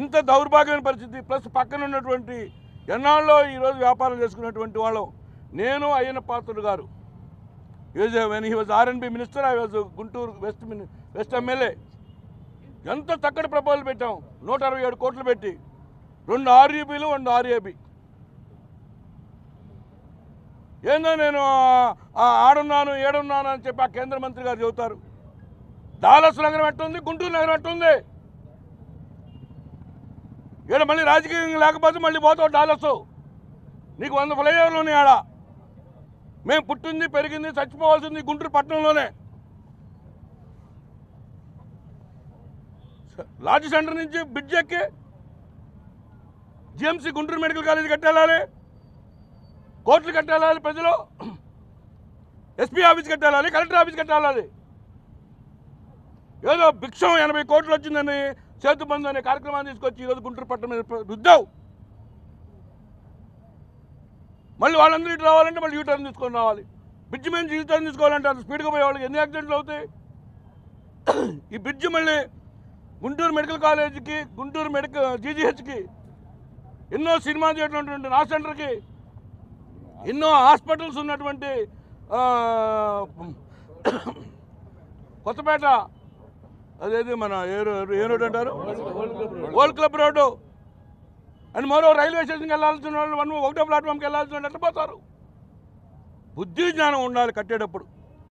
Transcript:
ఇంత దౌర్భాగ్యమైన పరిస్థితి. ప్లస్ పక్కన ఉన్నటువంటి ఎన్నాళ్ళలో ఈరోజు వ్యాపారం చేసుకున్నటువంటి వాళ్ళం నేను అయ్యన పాత్రుడు గారు. Is when he was RNB minister I was Guntur west west MLA ఎంత చక్కటి ప్రపోజల్ పెట్టాం. నూట అరవై ఏడు కోట్లు పెట్టి. రెండు ఆర్యూబీలు రెండు ఆర్ఏబి ఏందో నేను ఆడున్నాను ఏడున్నాను అని చెప్పి ఆ కేంద్ర మంత్రి గారు చెబుతారు. డాలస్ నగరం ఎట్టుంది? గుంటూరు నగరం ఎట్టుంది? ఈడ మళ్ళీ రాజకీయం లేకపోతే మళ్ళీ పోతావు డాలర్స్ నీకు వంద ఫ్లైఓవర్లు ఉన్నాయి ఆడ. మేము పుట్టింది పెరిగింది చచ్చిపోవాల్సింది గుంటూరు పట్టణంలోనే. లాడ్జ్ సెంటర్ నుంచి బ్రిడ్జ్ ఎక్కి జిఎంసీ గుంటూరు మెడికల్ కాలేజ్ కట్టాలి కోర్టులు కట్టాలి ప్రజలు. ఎస్పీ ఆఫీస్ కట్టాలని కలెక్టర్ ఆఫీస్ కట్టాలి ఏదో భిక్షం ఎనభై కోట్లు వచ్చిందని చేతు బంధు అనే కార్యక్రమాన్ని తీసుకొచ్చి ఈరోజు గుంటూరు పట్టణం మీద రుద్దావు. మళ్ళీ వాళ్ళందరూ ఇటు రావాలంటే మళ్ళీ యూటర్న్ తీసుకొని రావాలి. బ్రిడ్జ్ మీద యూటర్న్ తీసుకోవాలంటే అంత స్పీడ్గా పోయే వాళ్ళకి ఎన్ని యాక్సిడెంట్లు అవుతాయి? ఈ బ్రిడ్జ్ మళ్ళీ గుంటూరు మెడికల్ కాలేజీకి గుంటూరు మెడికల్ జీజీహెచ్కి ఎన్నో సినిమా చేయటువంటి నా సెంటర్కి ఎన్నో హాస్పిటల్స్ ఉన్నటువంటి కొత్తపేట అదేది మన ఏ ఏ రోడ్ అంటారు? Old club road. అండ్ మరో రైల్వే స్టేషన్కి వెళ్ళాల్సిన వాళ్ళు వన్ ఒకటో ప్లాట్ఫామ్కి వెళ్ళాల్సిన వాళ్ళు ఎట్లా పోతారు? బుద్ధి జ్ఞానం ఉండాలి కట్టేటప్పుడు.